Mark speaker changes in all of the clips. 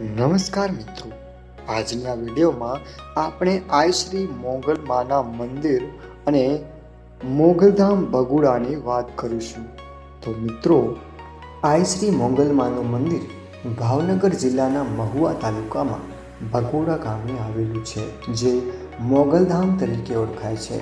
Speaker 1: નમસ્કાર મિત્રો. આજના વિડીયોમાં આપણે આઈ શ્રી મોગલ માના મંદિર અને મોગલધામ બગુડાની વાત કરીશું. તો મિત્રો આઈ શ્રી મોગલમાનું મંદિર ભાવનગર જિલ્લાના મહુવા તાલુકામાં બગોડા ગામે આવેલું છે, જે મોગલધામ તરીકે ઓળખાય છે.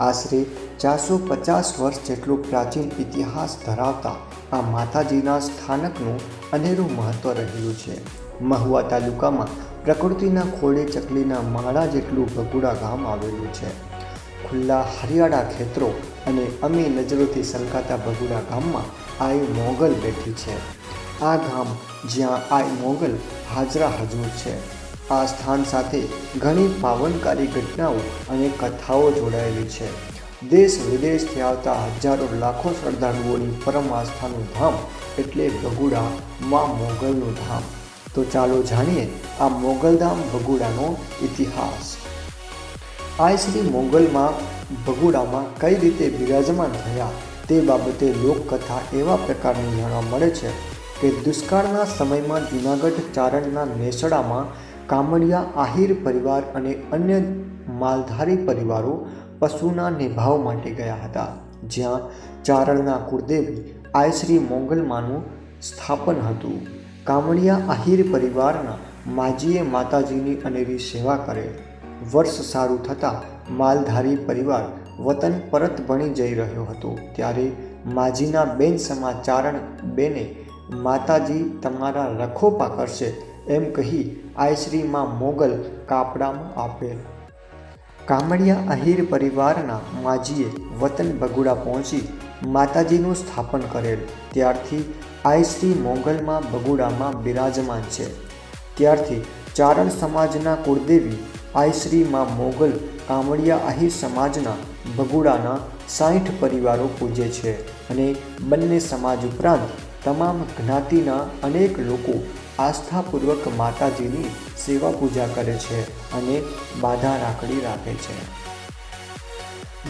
Speaker 1: આશરે ચારસો પચાસ વર્ષ જેટલો પ્રાચીન ઇતિહાસ ધરાવતા આ માતાજીના સ્થાનકનું અનેરું મહત્ત્વ રહેલું છે. મહુવા તાલુકામાં પ્રકૃતિના ખોળે ચકલીના માળા જેટલું ભગુડા ગામ આવેલું છે. ખુલ્લા હરિયાળા ખેતરો અને અમી નજરોથી સલકાતા ભગુડા ગામમાં આઈ મોગલ બેઠી છે. આ ગામ જ્યાં આઈ મોગલ હાજરા હજૂર છે. આ સ્થાન સાથે ઘણી પાવનકારી ઘટનાઓ અને કથાઓ જોડાયેલી છે. દેશ વિદેશથી આવતા હજારો લાખો શ્રદ્ધાળુઓની પરમ આસ્થાનું ધામ એટલે ભગુડા મા મોગલનું ધામ. તો ચાલો જાણીએ આ મોગલધામ ભગુડાનો ઇતિહાસ. આ શ્રી મોગલમાં ભગુડામાં કઈ રીતે બિરાજમાન થયા તે બાબતે લોકકથા એવા પ્રકારની જાણવા મળે છે કે દુષ્કાળના સમયમાં જૂનાગઢ ચારણના નેસડામાં કામડિયા આહિર પરિવાર અને અન્ય માલધારી પરિવારો પશુના નિભાવ માટે ગયા હતા, જ્યાં ચારણના કુળદેવી આયશ્રી મોંગલમાનું સ્થાપન હતું. કામડિયા આહિર પરિવારના માજીએ માતાજીની અનેરી સેવા કરે. વર્ષ સારું થતાં માલધારી પરિવાર વતન પરત ભણી જઈ રહ્યો હતો. ત્યારે માજીના બેન સમાચારણ બેને, માતાજી, તમારા રખોપા કરશે એમ કહી આયશ્રીમાં મોગલ કાપડામાં આપેલ કામડિયા આહિર પરિવારના માજીએ વતન બગુડા પહોંચી માતાજીનું સ્થાપન કરેલ. ત્યારથી આઈશ્રી મોગલમાં બગુડામાં બિરાજમાન છે. ત્યારથી ચારણ સમાજના કુળદેવી આઈશ્રીમાં મોગલ કામડિયા આહિર સમાજના બગુડાના સાઠ પરિવારો પૂજે છે અને બંને સમાજ ઉપરાંત તમામ જ્ઞાતિના અનેક લોકો આસ્થાપૂર્વક માતાજીની સેવા પૂજા કરે છે અને બાધા રાખડી રાખે છે.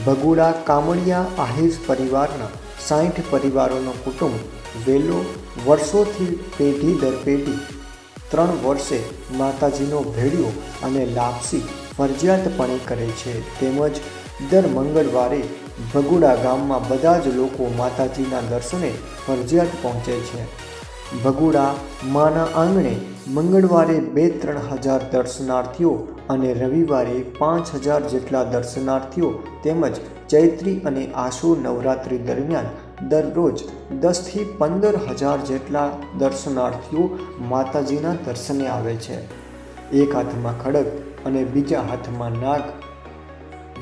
Speaker 1: ભગુડા કામડિયા આહિર પરિવારના સાઠ પરિવારોનો કુટુંબ વેલો વર્ષોથી પેઢી દર પેઢી ત્રણ વર્ષે માતાજીનો ભેડિયો અને લાપસી ફરજિયાતપણે કરે છે. તેમજ દર મંગળવારે ભગુડા ગામમાં બધા જ લોકો માતાજીના દર્શને ફરજિયાત પહોંચે છે. ભગુડા, માના આંગણે મંગળવારે બે ત્રણ હજાર દર્શનાર્થીઓ અને રવિવારે પાંચ હજાર જેટલા દર્શનાર્થીઓ તેમજ ચૈત્રી અને આશુ નવરાત્રિ દરમિયાન દરરોજ દસથી પંદર હજાર જેટલા દર્શનાર્થીઓ માતાજીના દર્શને આવે છે. એક હાથમાં ખડગ અને બીજા હાથમાં નાગ.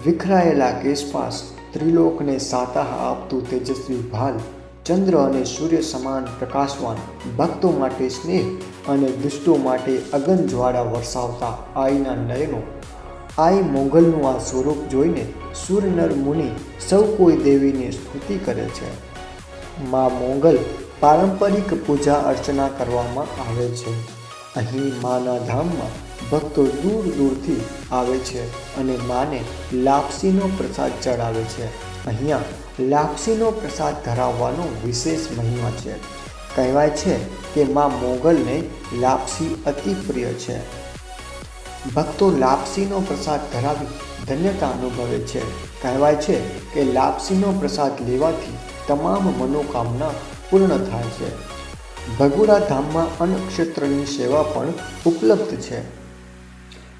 Speaker 1: વિખરાયેલા કેશપાસ ત્રિલોકને સાતાહ આપતું તેજસ્વી ભાલ. ચંદ્ર અને સૂર્ય સમાન પ્રકાશવાન ભક્તો માટે સ્નેહ અને દુષ્ટો માટે અગન જ્વાળા વરસાવતા આઈના નયનો. આઈ મોગલનું આ સ્વરૂપ જોઈને સુરનર મુનિ સૌ કોઈ દેવીની સ્તુતિ કરે છે. મા મોગલ પારંપરિક પૂજા અર્ચના કરવામાં આવે છે. અહીં માના ધામમાં ભક્તો દૂર દૂરથી આવે છે અને માને લાપસીનો પ્રસાદ ચડાવે છે. અહીંયા લાપસીનો પ્રસાદ ધરાવવાનો વિશેષ મહિમા છે. કહેવાય છે કે મા મોગલને લાપસી અતિ પ્રિય છે. ભક્તો લાપસીનો પ્રસાદ ધરાવી ધન્યતા અનુભવે છે. કહેવાય છે કે લાપસીનો પ્રસાદ લેવાથી તમામ મનોકામના પૂર્ણ થાય છે. ભગુરા ધામમાં અન્નક્ષેત્રની સેવા પણ ઉપલબ્ધ છે.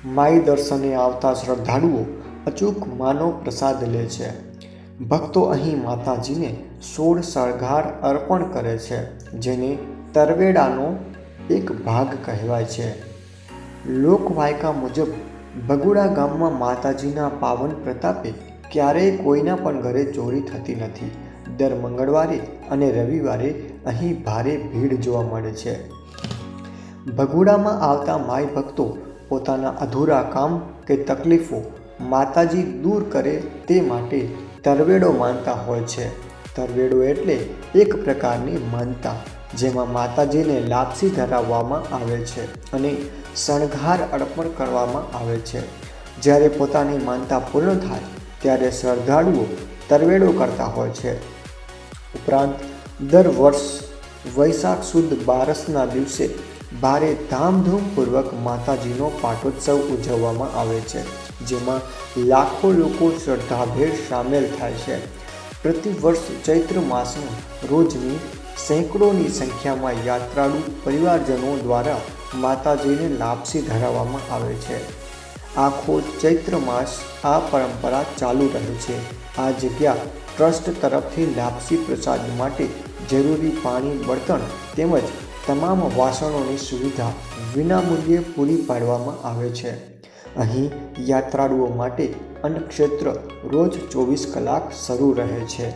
Speaker 1: માઈ દર્શને આવતા શ્રદ્ધાળુઓ અચૂક માનો પ્રસાદ લે છે. ભક્તો અહીં માતાજીને સોળ શણગાર અર્પણ કરે છે, જેને તરવેડાનો એક ભાગ કહેવાય છે. લોકવાયકા મુજબ બગુડા ગામમાં માતાજીના પાવન પ્રતાપે ક્યારેય કોઈના પણ ઘરે ચોરી થતી નથી. દર મંગળવારે અને રવિવારે અહીં ભારે ભીડ જોવા મળે છે. ભગુડામાં આવતા માય ભક્તો પોતાના અધૂરા કામ કે તકલીફો માતાજી દૂર કરે તે માટે તરવેડો માનતા હોય છે. તરવેડો એટલે એક પ્રકારની માનતા, જેમાં માતાજીને લાપસી ધરાવવામાં આવે છે અને શણગાર અર્પણ કરવામાં આવે છે. જ્યારે પોતાની માનતા પૂર્ણ થાય, ત્યારે શ્રદ્ધાળુઓ તરવેડો કરતા હોય છે. ઉપરાંત, દર વર્ષ વૈશાખ સુદ બારસના દિવસે ભારે ધામધૂમપૂર્વક માતાજીનો પાટોત્સવ ઉજવવામાં આવે છે, જેમાં લાખો લોકો શ્રદ્ધાભેર સામેલ થાય છે. પ્રતિવર્ષ ચૈત્ર માસમાં રોજની સેંકડોની સંખ્યામાં યાત્રાળુ પરિવારજનો દ્વારા માતાજીને લાપસી ધરાવવામાં આવે છે. આખો ચૈત્ર માસ આ પરંપરા ચાલુ રહે છે. આ જગ્યા ટ્રસ્ટ તરફથી લાપસી પ્રસાદ માટે જરૂરી પાણી, બળતણ તેમજ તમામ વાસણોની સુવિધા વિનામૂલ્યે પૂરી પાડવામાં આવે છે. અહીં યાત્રાળુઓ માટે અન્નક્ષેત્ર રોજ ચોવીસ કલાક શરૂ રહે છે.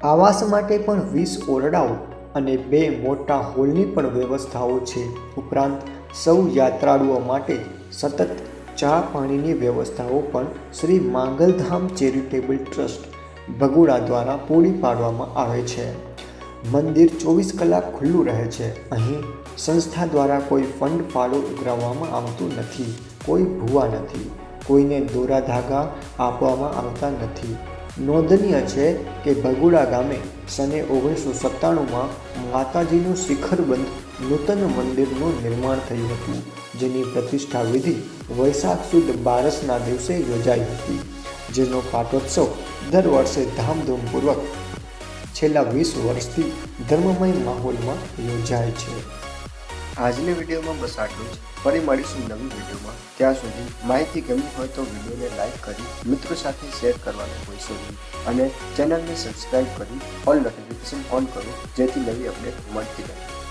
Speaker 1: આવાસ માટે પણ વીસ ઓરડાઓ અને બે મોટા હોલની પણ વ્યવસ્થાઓ છે. ઉપરાંત, સૌ યાત્રાળુઓ માટે સતત ચા પાણીની વ્યવસ્થાઓ પણ શ્રી માંગલધામ ચેરિટેબલ ટ્રસ્ટ ભગુડા દ્વારા પૂરી પાડવામાં આવે છે. મંદિર ચોવીસ કલાક ખુલ્લું રહે છે. અહીં સંસ્થા દ્વારા કોઈ ફંડ ફાળો ઉઘરાવવામાં આવતું નથી. કોઈ ભૂવા નથી. કોઈને દોરા ધાગા આપવામાં આવતા નથી. નોંધનીય છે કે ભગુડા ગામે સને ઓગણીસો સત્તાણુંમાં માતાજીનું શિખરબંધ નૂતન મંદિરનું નિર્માણ થયું હતું, જેની પ્રતિષ્ઠા વિધિ વૈશાખ સુદ બારસના દિવસે યોજાઈ હતી, જેનો પાટોત્સવ દર વર્ષે ધામધૂમપૂર્વક છેલ્લા વીસ વર્ષથી ધર્મમય માહોલમાં યોજાય છે. આજની વિડીયોમાં બસ આટલું જ. ફરી મળીશું નવી વિડીયોમાં. ત્યાં સુધી માહિતી ગમી હોય તો વિડીયોને લાઇક કરી, મિત્રો સાથે શેર કરવાનું ભૂલશો નહીં. અને ચેનલને સબસ્ક્રાઈબ કરી, ઓલ નોટિફિકેશન ઓન કરો, જેથી નવી અપડેટ મળતી રહે.